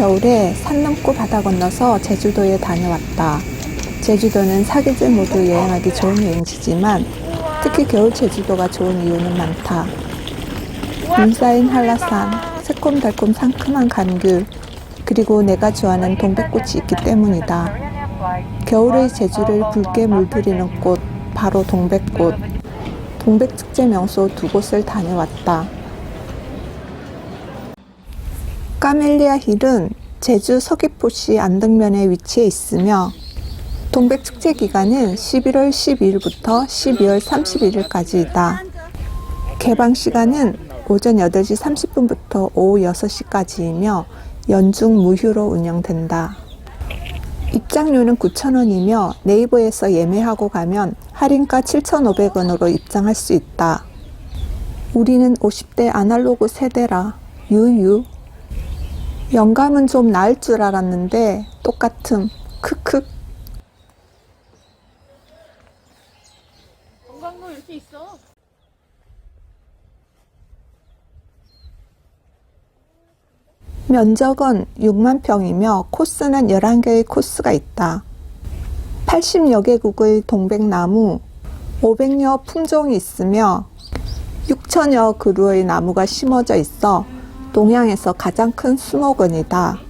겨울에 산 넘고 바다 건너서 제주도에 다녀왔다. 제주도는 사계절 모두 여행하기 좋은 여행지지만 특히 겨울 제주도가 좋은 이유는 많다. 눈 쌓인 한라산, 새콤달콤 상큼한 감귤, 그리고 내가 좋아하는 동백꽃이 있기 때문이다. 겨울의 제주를 붉게 물들이는 꽃, 바로 동백꽃. 동백축제 명소 두 곳을 다녀왔다. 까멜리아 힐은 제주 서귀포시 안등면에 위치해 있으며 동백 축제 기간은 11월 12일부터 12월 31일까지이다. 개방 시간은 오전 8시 30분부터 오후 6시까지이며 연중 무휴로 운영된다. 입장료는 9,000원이며 네이버에서 예매하고 가면 할인가 7,500원으로 입장할 수 있다. 우리는 50대 아날로그 세대라 유유. 영감은 좀 나을 줄 알았는데 똑같음. 크크. 건강로 이렇게 있어. 면적은 6만 평이며 코스는 11개의 코스가 있다. 80여 개국의 동백나무, 500여 품종이 있으며 6천여 그루의 나무가 심어져 있어 동양에서 가장 큰 수목원이다.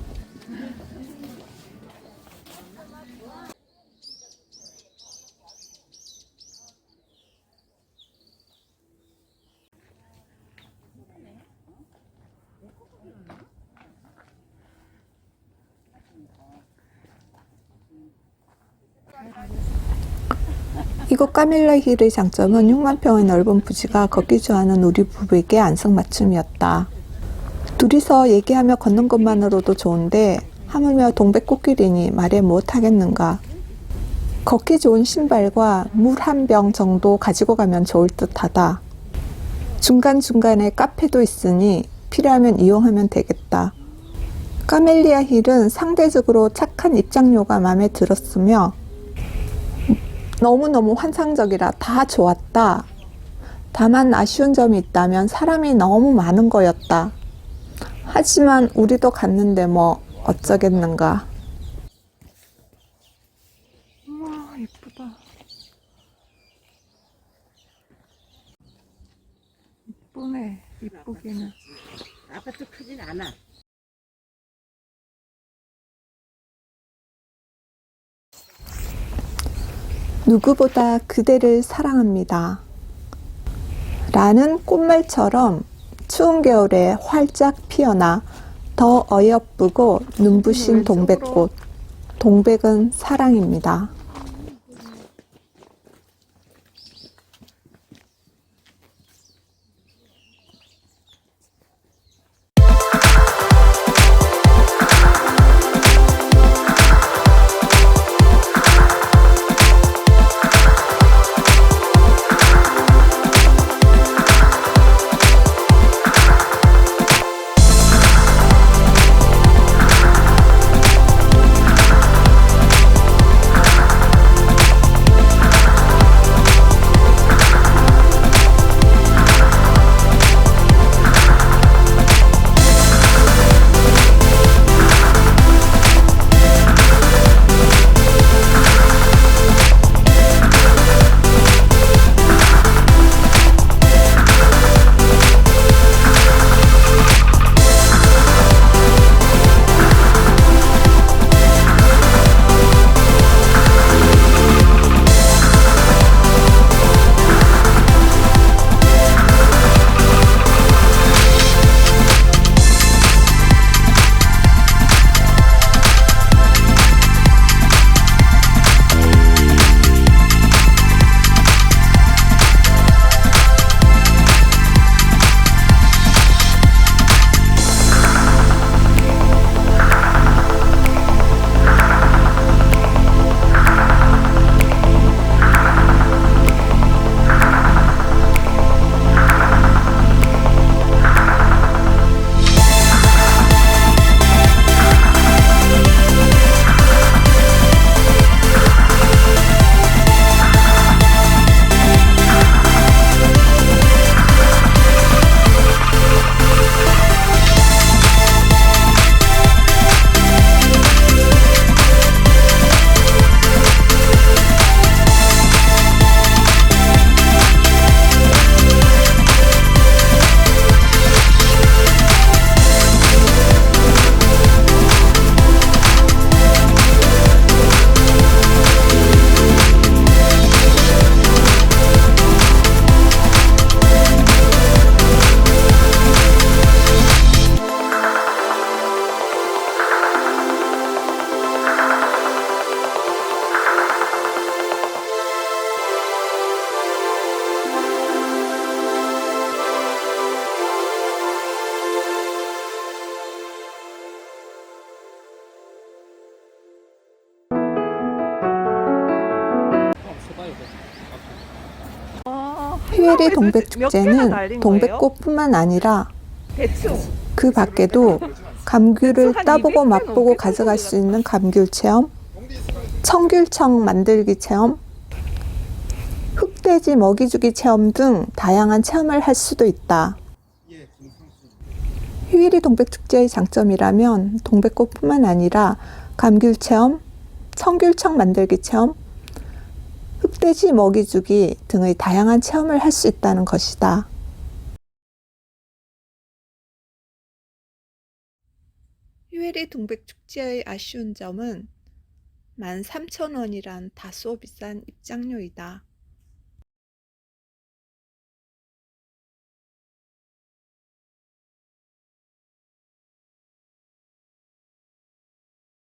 이곳 까밀라 힐의 장점은 6만 평의 넓은 부지가 걷기 좋아하는 우리 부부에게 안성맞춤이었다. 둘이서 얘기하며 걷는 것만으로도 좋은데 하물며 동백꽃길이니 말해 못하겠는가. 걷기 좋은 신발과 물 한 병 정도 가지고 가면 좋을 듯하다. 중간중간에 카페도 있으니 필요하면 이용하면 되겠다. 까멜리아 힐은 상대적으로 착한 입장료가 마음에 들었으며 너무너무 환상적이라 다 좋았다. 다만 아쉬운 점이 있다면 사람이 너무 많은 거였다. 하지만 우리도 갔는데 뭐 어쩌겠는가. 우와, 예쁘다. 이쁘네, 이쁘기는. 아파트 크진 않아. 누구보다 그대를 사랑합니다. 라는 꽃말처럼 추운 겨울에 활짝 피어나 더 어여쁘고 눈부신 동백꽃. 동백은 사랑입니다. 휴일의 동백축제는 동백꽃뿐만 아니라 그 밖에도 감귤을 따보고 맛보고 가져갈 수 있는 감귤 체험, 청귤청 만들기 체험, 흑돼지 먹이주기 체험 등 다양한 체험을 할 수도 있다. 휴일이 동백축제의 장점이라면 동백꽃뿐만 아니라 감귤 체험, 청귤청 만들기 체험, 흑돼지 먹이주기 등의 다양한 체험을 할 수 있다는 것이다. 휴일이 동백축제의 아쉬운 점은 13,000원이란 다소 비싼 입장료이다.